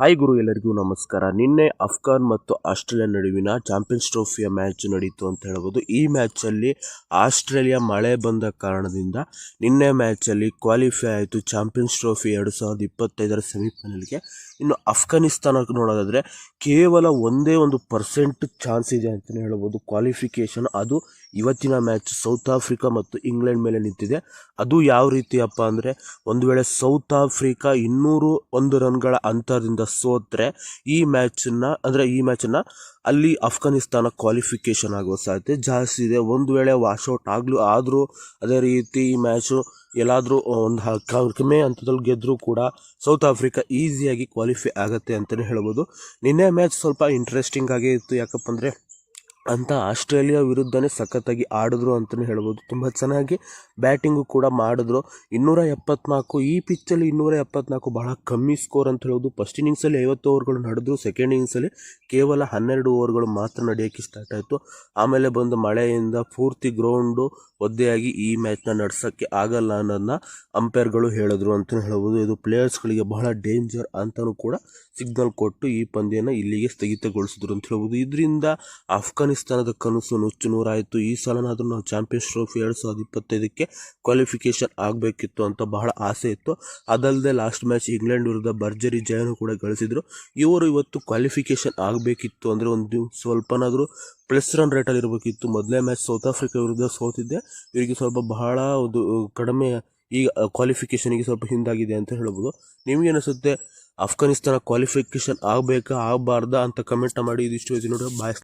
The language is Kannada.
ಹಾಯ್ ಗುರು, ಎಲ್ಲರಿಗೂ ನಮಸ್ಕಾರ. ನಿನ್ನೆ ಅಫ್ಘಾನ್ ಮತ್ತು ಆಸ್ಟ್ರೇಲಿಯಾ ನಡುವಿನ ಚಾಂಪಿಯನ್ಸ್ ಟ್ರೋಫಿಯ ಮ್ಯಾಚ್ ನಡೀತು ಅಂತ ಹೇಳ್ಬೋದು. ಈ ಮ್ಯಾಚಲ್ಲಿ ಆಸ್ಟ್ರೇಲಿಯಾ ಮಳೆ ಬಂದ ಕಾರಣದಿಂದ ನಿನ್ನೆ ಮ್ಯಾಚಲ್ಲಿ ಕ್ವಾಲಿಫೈ ಆಯಿತು ಚಾಂಪಿಯನ್ಸ್ ಟ್ರೋಫಿ ಎರಡು ಸಾವಿರದ ಇಪ್ಪತ್ತೈದರ ಸೆಮಿಫೈನಲ್ಗೆ ಇನ್ನು ಅಫ್ಘಾನಿಸ್ತಾನಕ್ಕೆ ನೋಡೋದಾದರೆ ಕೇವಲ ಒಂದೇ ಒಂದು ಪರ್ಸೆಂಟ್ ಚಾನ್ಸ್ ಇದೆ ಅಂತಲೇ ಹೇಳ್ಬೋದು. ಕ್ವಾಲಿಫಿಕೇಷನ್ ಅದು ಇವತ್ತಿನ ಮ್ಯಾಚ್ ಸೌತ್ ಆಫ್ರಿಕಾ ಮತ್ತು ಇಂಗ್ಲೆಂಡ್ ಮೇಲೆ ನಿಂತಿದೆ. ಅದು ಯಾವ ರೀತಿಯಪ್ಪ ಅಂದರೆ ಒಂದು ವೇಳೆ ಸೌತ್ ಆಫ್ರಿಕಾ ಇನ್ನೂರು ಒಂದು ರನ್ಗಳ ಅಂತರದಿಂದ ಸೋತ್ರೆ ಈ ಮ್ಯಾಚನ್ನು ಅಂದರೆ ಈ ಮ್ಯಾಚನ್ನು ಅಲ್ಲಿ ಅಫ್ಘಾನಿಸ್ತಾನ ಕ್ವಾಲಿಫಿಕೇಷನ್ ಆಗುವ ಸಾಧ್ಯತೆ ಜಾಸ್ತಿ ಇದೆ. ಒಂದು ವೇಳೆ ವಾಶೌಟ್ ಆಗಲೂ, ಆದರೂ ಅದೇ ರೀತಿ ಈ ಮ್ಯಾಚು ಎಲ್ಲಾದರೂ ಒಂದು ಕಮ್ಮಿ ಹಂತದಲ್ಲಿ ಗೆದ್ದರೂ ಕೂಡ ಸೌತ್ ಆಫ್ರಿಕಾ ಈಸಿಯಾಗಿ ಕ್ವಾಲಿಫೈ ಆಗುತ್ತೆ ಅಂತಲೇ ಹೇಳ್ಬೋದು. ನಿನ್ನೆ ಮ್ಯಾಚ್ ಸ್ವಲ್ಪ ಇಂಟ್ರೆಸ್ಟಿಂಗ್ ಆಗೇ ಇತ್ತು ಯಾಕಪ್ಪ ಅಂದರೆ ಅಂತ ಆಸ್ಟ್ರೇಲಿಯಾ ವಿರುದ್ಧನೇ ಸಖತ್ತಾಗಿ ಆಡಿದ್ರು ಅಂತಲೇ ಹೇಳ್ಬೋದು. ತುಂಬ ಚೆನ್ನಾಗಿ ಬ್ಯಾಟಿಂಗು ಕೂಡ ಮಾಡಿದ್ರು. ಇನ್ನೂರ ಎಪ್ಪತ್ನಾಲ್ಕು, ಈ ಪಿಚ್ಚಲ್ಲಿ ಇನ್ನೂರ ಎಪ್ಪತ್ನಾಲ್ಕು ಬಹಳ ಕಮ್ಮಿ ಸ್ಕೋರ್ ಅಂತ ಹೇಳ್ಬೋದು. ಫಸ್ಟ್ ಇನ್ನಿಂಗ್ಸಲ್ಲಿ ಐವತ್ತು ಓವರ್ಗಳು ನಡೆದ್ರು. ಸೆಕೆಂಡ್ ಇನ್ನಿಂಗ್ಸಲ್ಲಿ ಕೇವಲ ಹನ್ನೆರಡು ಓವರ್ಗಳು ಮಾತ್ರ ನಡೆಯೋಕ್ಕೆ ಸ್ಟಾರ್ಟ್ ಆಯಿತು. ಆಮೇಲೆ ಬಂದು ಮಳೆಯಿಂದ ಪೂರ್ತಿ ಗ್ರೌಂಡು ಒದ್ದೆಯಾಗಿ ಈ ಮ್ಯಾಚ್ನ ನಡೆಸೋಕ್ಕೆ ಆಗಲ್ಲ ಅನ್ನೋದನ್ನ ಅಂಪೈರ್ಗಳು ಹೇಳಿದ್ರು ಅಂತಲೇ ಹೇಳ್ಬೋದು. ಇದು ಪ್ಲೇಯರ್ಸ್ಗಳಿಗೆ ಬಹಳ ಡೇಂಜರ್ ಅಂತಲೂ ಕೂಡ ಸಿಗ್ನಲ್ ಕೊಟ್ಟು ಈ ಪಂದ್ಯನ ಇಲ್ಲಿಗೆ ಸ್ಥಗಿತಗೊಳಿಸಿದ್ರು ಅಂತ ಹೇಳ್ಬೋದು. ಇದರಿಂದ ಅಫ್ಘಾನಿಸ್ತಾನದ ಕನಸು ನುಚ್ಚು ನೂರಾಯಿತು ಈ ಸಲನಾದರೂ ನಾವು ಚಾಂಪಿಯನ್ಸ್ ಟ್ರೋಫಿ ಎರಡು ಸಾವಿರದ ಇಪ್ಪತ್ತೈದಕ್ಕೆ ಕ್ವಾಲಿಫಿಕೇಷನ್ ಆಗಬೇಕಿತ್ತು ಅಂತ ಬಹಳ ಆಸೆ ಇತ್ತು. ಅದಲ್ಲದೆ ಲಾಸ್ಟ್ ಮ್ಯಾಚ್ ಇಂಗ್ಲೆಂಡ್ ವಿರುದ್ಧ ಭರ್ಜರಿ ಜಯನೂ ಕೂಡ ಗಳಿಸಿದ್ರು. ಇವರು ಇವತ್ತು ಕ್ವಾಲಿಫಿಕೇಷನ್ ಆಗಬೇಕಿತ್ತು ಅಂದರೆ ಒಂದು ಸ್ವಲ್ಪನಾದರೂ ಪ್ಲಸ್ ರನ್ ರೇಟಲ್ಲಿ ಇರಬೇಕಿತ್ತು. ಮೊದಲೇ ಮ್ಯಾಚ್ ಸೌತ್ ಆಫ್ರಿಕಾ ವಿರುದ್ಧ ಸೋತಿದ್ದೆ. ಇವರಿಗೆ ಸ್ವಲ್ಪ ಬಹಳ ಒಂದು ಕಡಿಮೆ ಈಗ ಕ್ವಾಲಿಫಿಕೇಷನಿಗೆ ಸ್ವಲ್ಪ ಹಿಂದಾಗಿದೆ ಅಂತ ಹೇಳ್ಬೋದು. ನಿಮಗೇನಿಸುತ್ತೆ ಅಫ್ಘಾನಿಸ್ತಾನ ಕ್ವಾಲಿಫಿಕೇಷನ್ ಆಗಬೇಕಾ ಆಗಬಾರ್ದಾ ಅಂತ ಕಮೆಂಟ್ ಮಾಡಿ. ಇದಿಷ್ಟು. ನೋಡಿ ಬಾಯ್.